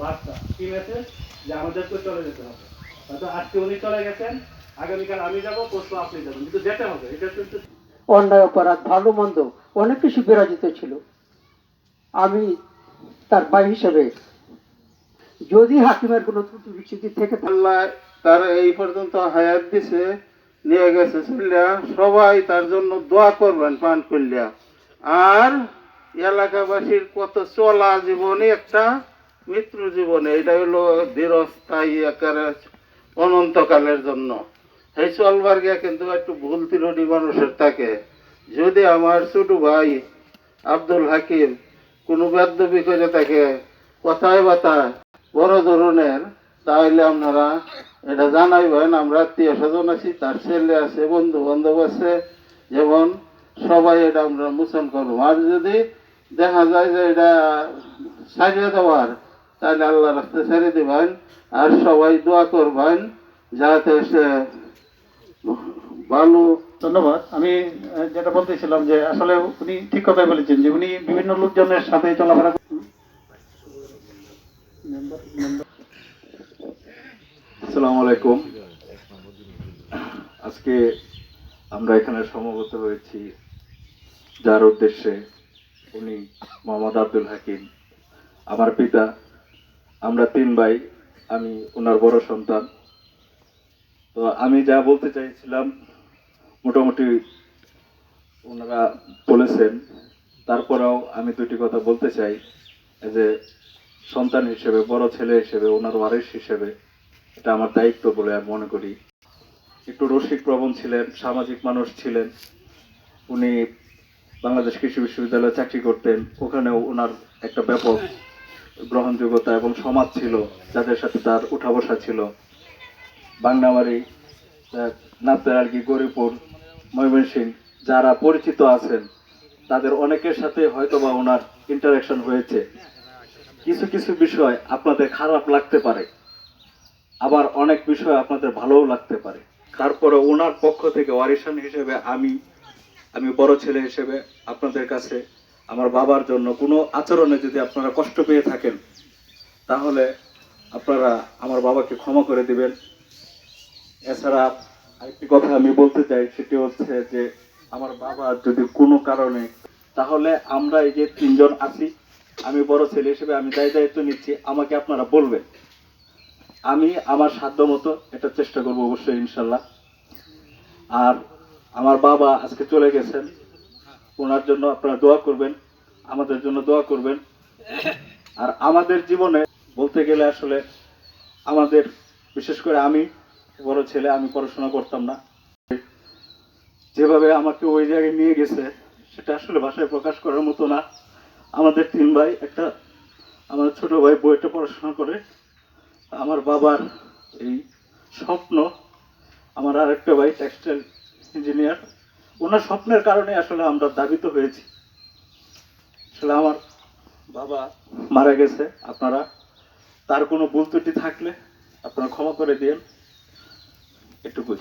বার্তা। কি মেসেজ যে আমাদেরকে চলে যেতে হবে। হয়তো আজকে উনি চলে গেছেন আগামীকাল আমি যাব পরশু আপনি যাবেন। কিন্তু যেতে হবে এটা কিন্তু অন্যায় অপরাধ ভালো মন্দ অনেক কিছু বিরাজিত ছিল। আমি তার ভাই হিসেবে যদি হাকিমের কোনো ত্রুটি বিচ্ছুতি থেকে আল্লাহ তার এই পর্যন্ত হায়াত দিছে নিয়ে গেছে চলিয়া সবাই তার জন্য দোয়া করবেন পান করলিয়া। আর এলাকাবাসীর কত চলা জীবনে একটা মৃত্যু জীবনে এটা হলো দীর্ঘস্থায়ী একেবারে অনন্তকালের জন্য। এই চলবার গিয়া কিন্তু একটু ভুল ত্রুটি মানুষের থাকে। যদি আমার ছোট ভাই আব্দুল হাকিম কোনো বেদবি করে থাকে, কথায় বাতায়, বড় ধরনের, তাহলে আপনারা এটা জানাইবেন আমরা আত্মীয় স্বজন আছি, তার ছেলে আছে বন্ধু বান্ধব আছে, যেমন সবাই এটা আমরা মোচন করব। আর যদি দেখা যায় যে এটা সারিয়ে দেওয়ার তাহলে আল্লাহ রাস্তা ছেড়ে দিবেন আর সবাই দোয়া করবেন যাতে সে ভালো। ধন্যবাদ। আমি যেটা বলতেছিলাম যে আসলে উনি ঠিক কথাই বলেছেন যে উনি বিভিন্ন লোকজনের সাথে চলাফেরা। আসসালামু আলাইকুম। আজকে আমরা এখানে সমবেত হয়েছি যার উদ্দেশ্যে উনি মোহাম্মদ আব্দুল হাকিম আমার পিতা আমরা তিন ভাই, আমি ওনার বড় সন্তান। তো আমি যা বলতে চাইছিলাম, মোটামুটি ওনারা বলেছেন। তারপরেও আমি দুটি কথা বলতে চাই যে সন্তান হিসেবে, বড় ছেলে হিসেবে, ওনার ওয়ারিস হিসেবে, এটা আমার দায়িত্ব বলে আমি মনে করি। একটু রসিক প্রবণ ছিলেন, সামাজিক মানুষ ছিলেন। উনি বাংলাদেশ কৃষি বিশ্ববিদ্যালয়ে চাকরি করতেন, ওখানেও ওনার একটা ব্যাপক গ্রহণযোগ্যতা এবং সমাজ ছিল, যাদের সাথে তার উঠা বসা ছিল। বাংলাবাড়ি নাপতেরালকি গরিপুর, ময়মনসিং, যারা পরিচিত আছেন, তাদের অনেকের সাথে হয়তোবা ওনার ইন্টারাকশন হয়েছে। কিছু কিছু বিষয় আপনাদের খারাপ লাগতে পারে, আবার অনেক বিষয় আপনাদের ভালোও লাগতে পারে। তারপরে ওনার পক্ষ থেকে ওয়ারিশান হিসেবে আমি আমি বড় ছেলে হিসেবে আপনাদের কাছে আমার বাবার জন্য কোনো আচরণে যদি আপনারা কষ্ট পেয়ে থাকেন, তাহলে আপনারা আমার বাবাকে ক্ষমা করে দিবেন। এছাড়া আরেকটি কথা আমি বলতে চাই, সেটি হচ্ছে যে আমার বাবা যদি কোনো কারণে, তাহলে আমরা এই যে তিনজন আছি, আমি বড় ছেলে হিসেবে আমি দায় দায়িত্ব নিচ্ছি, আমাকে আপনারা বলবেন। আমি আমার সাধ্য মতো এটা চেষ্টা করব অবশ্যই, ইনশাল্লাহ। আর আমার বাবা আজকে চলে গেছেন। ওনার জন্য আপনারা দোয়া করবেন, আমাদের জন্য দোয়া করবেন। আর আমাদের জীবনে বলতে গেলে আসলে আমাদের, বিশেষ করে আমি, বড় ছেলে, আমি পড়াশোনা করতাম না। যেভাবে আমাকে ওই জায়গায় নিয়ে গেছে, সেটা আসলে ভাষায় প্রকাশ করার মতো না। আমাদের তিন ভাই, একটা আমার ছোট ভাই বইটা পড়াশোনা করে, আমার বাবার এই স্বপ্ন, আমার আরেকটা ভাই, টেক্সটাইল ইঞ্জিনিয়ার। ওনার স্বপ্নের কারণে আসলে আমরা দাবিত হয়েছি। আসলে আমার বাবা মারা গেছে। আপনারা, তার কোনো ভুল থাকলে আপনারা ক্ষমা করে দিন এটুকুই।